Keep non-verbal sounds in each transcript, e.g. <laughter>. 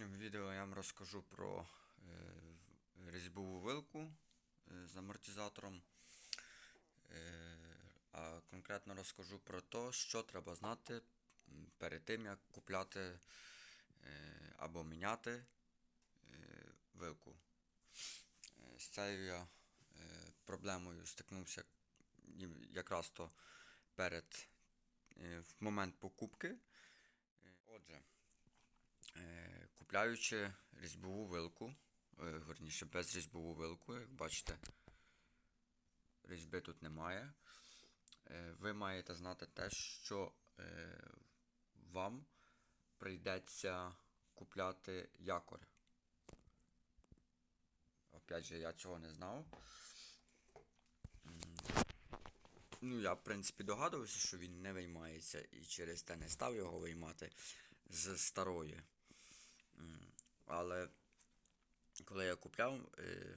сьогоднішньому відео я вам розкажу про е, різьбову вилку е, з амортизатором. Е, а конкретно розкажу про те, що треба знати перед тим, як купляти або міняти вилку. З цією я проблемою стикнувся якраз то перед в момент покупки. Отже, Купляючи різьбову вилку, е, верніше безрізьбову вилку, як бачите, різьби тут немає. Е, Ви маєте знати те, що е, вам прийдеться купляти якорь. Опять же, я цього не знав. Ну, я, в принципі, догадувався, що він не виймається і через те не став його виймати з старої. Але коли я купляв, е,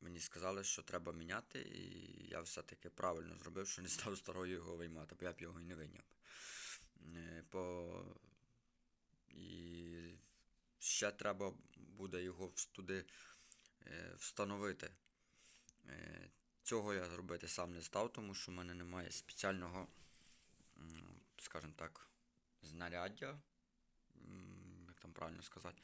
мені сказали, що треба міняти, і я все-таки правильно зробив, що не став старою його виймати, бо я б його і не вийняв. Е, По... І ще треба буде його туди е, встановити. Е, Цього я зробити сам не став, тому що в мене немає спеціального, скажімо так, знаряддя, там правильно сказати,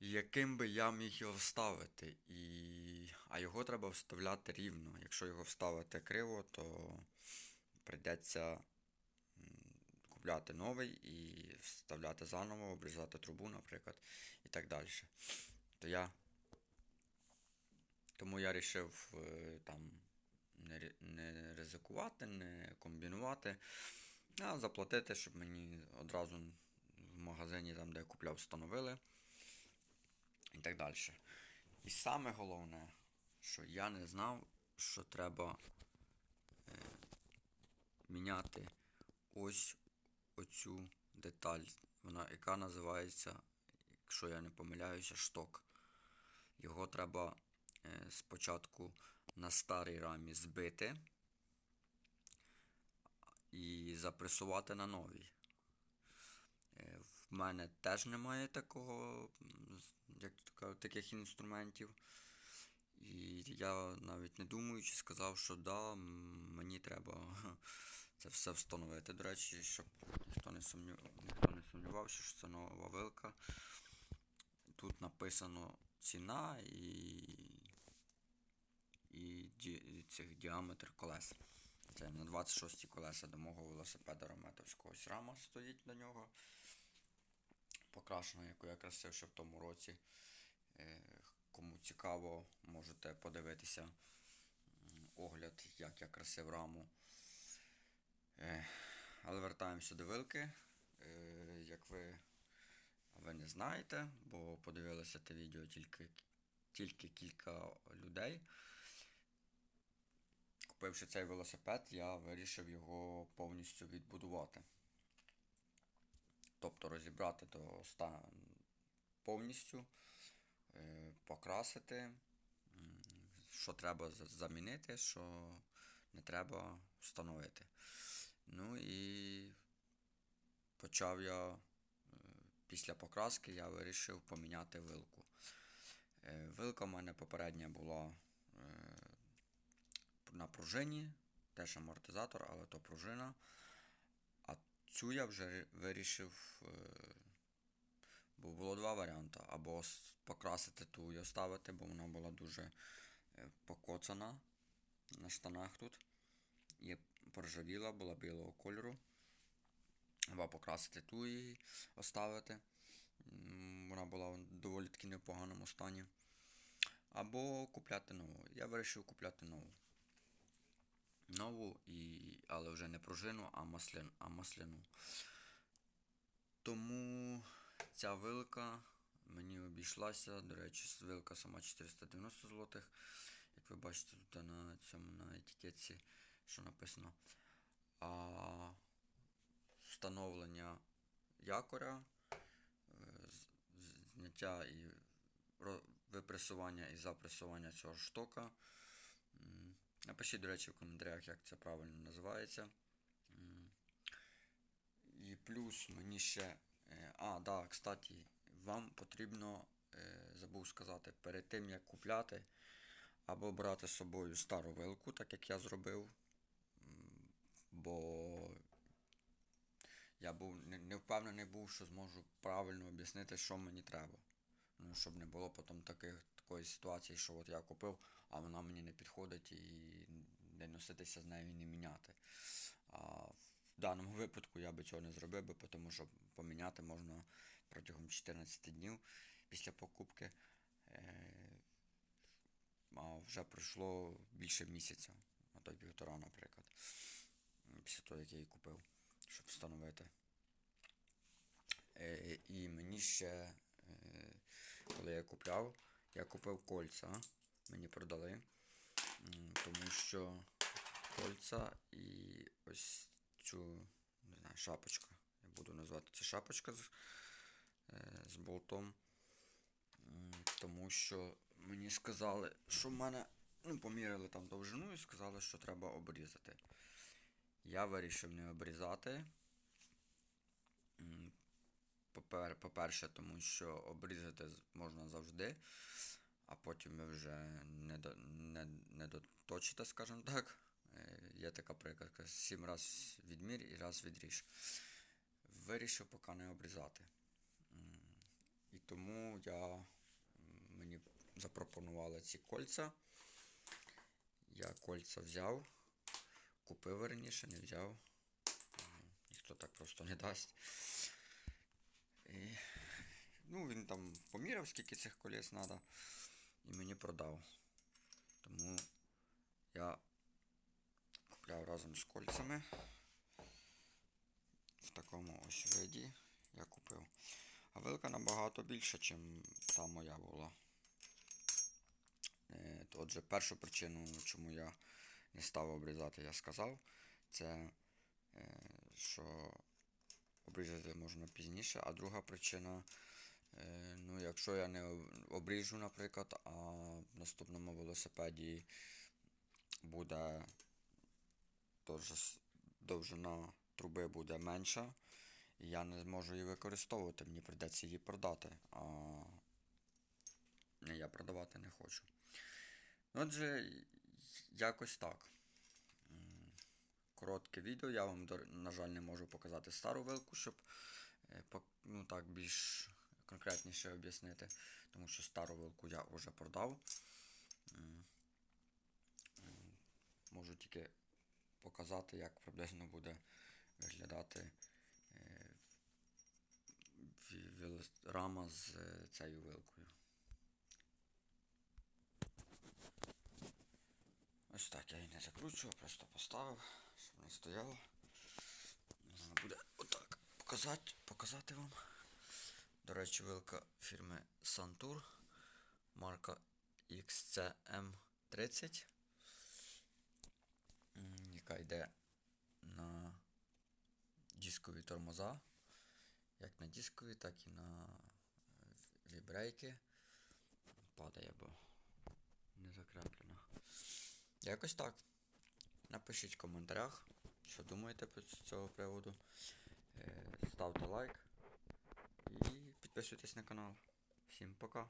яким би я міг його вставити. І... А його треба вставляти рівно. Якщо його вставити криво, то прийдеться купляти новий і вставляти заново, обрізати трубу, наприклад, і так далі. То я... Тому я вирішив там не, не ризикувати, не комбінувати, а заплатити, щоб мені одразу в магазині, там, де я купляв, встановили. І так далі. І саме головне, що я не знав, що треба е, міняти ось оцю деталь, вона, яка називається, якщо я не помиляюся, шток. Його треба е, спочатку на старій рамі збити і запресувати на новій. В мене теж немає такого, як то кажуть, таких інструментів. І я навіть не думаючи сказав, що да, мені треба <laughs> це все встановити. До речі, щоб ніхто не, сумнівався, що це нова вилка. Тут написано ціна і, і, ді... цих діаметр колес. Це на 26 колеса до мого велосипеда Рометовського. Рама стоїть до нього. Покрашена, яку я красив ще в тому році. Е, Кому цікаво, можете подивитися огляд, як я красив раму. Е, Але вертаємося до вилки. Е, Як ви, ви не знаєте, бо подивилися те відео тільки, тільки кілька людей. Купивши цей велосипед, я вирішив його повністю відбудувати. Розібрати до ста повністю, е, покрасити, що треба замінити, що не треба встановити. Ну і почав я е, після покраски я вирішив поміняти вилку. Е, Вилка в мене попередня була на пружині, теж амортизатор, але то пружина. Цю я вже вирішив, е, бо було два варіанти. Або покрасити ту і оставити, бо вона була дуже е, покоцана на штанах тут. І поржавіла, була білого кольору. Або покрасити ту і оставити. Вона була в доволі таки непоганому стані. Або купляти нову. Я вирішив купляти нову. Нову, і... але вже не пружину, а, маслян... а масляну. Тому ця вилка мені обійшлася. До речі, вилка сама 490 злотих. Як ви бачите, тут на цьому на етикетці, що написано. А встановлення якоря, е, зняття і випресування і запресування цього штока. Напишіть, до речі, в коментарях, як це правильно називається. І плюс мені ще. е, А, да, кстати, вам потрібно, е, забув сказати, перед тим як купляти, або брати з собою стару вилку, так як я зробив. Бо я був не впевнений був, що зможу правильно об'яснити, що мені треба. Ну, щоб не було потім таких, такої ситуації, що от я купив, а вона мені не підходить і не носитися з нею і не міняти. А в даному випадку я би цього не зробив би, тому що поміняти можна протягом 14 днів після покупки. Е, А вже пройшло більше місяця, а то й півтора, наприклад. Після того, як я її купив, щоб встановити. Е, І мені ще, е, коли я купляв, я купив кольця. Мені продали. Тому що кольця і ось цю не знаю, шапочка. Я буду назвати це шапочка з, е, з болтом. Тому що мені сказали, що в мене ну, поміряли там довжину і сказали, що треба обрізати. Я вирішив не обрізати. По-перше, тому що обрізати можна завжди, а потім ви вже не, до, не, не доточите, скажімо так. Е, Є така приказка: сім раз відмір і раз відріж. Вирішив поки не обрізати. І тому я, мені запропонували ці кольця. Я кольця взяв, купив раніше, не взяв. Ніхто так просто не дасть. І, ну, він там поміряв, скільки цих колес треба, і мені продав. Тому я купляв разом з кольцями. В такому ось виді я купив. А вилка набагато більша, ніж та моя була. Е, Отже, першу причину, чому я не став обрізати, я сказав, це е, що обрізати можна пізніше, а друга причина, ну, якщо я не обріжу, наприклад, а в наступному велосипеді буде довжина труби буде менша, і я не зможу її використовувати, мені прийдеться її продати, а я продавати не хочу. Отже, якось так. Коротке відео. Я вам, на жаль, не можу показати стару вилку, щоб е, ну, так більш конкретніше об'яснити, тому що стару вилку я вже продав. Можу тільки показати, як приблизно буде виглядати е, рама з е, цією вилкою. Ось так я її не закручував, просто поставив, щоб не стояло. Буде отак показати, показати вам. Речі, вилка фірми Santur, марка XCM30, яка йде на дискові тормоза. Як на дискові, так і на е, вібрейки. Падає, бо не закреплена. Якось так. Напишіть в коментарях, що думаєте з цього приводу. Е, Ставте лайк підписуйтесь на канал. Всім пока!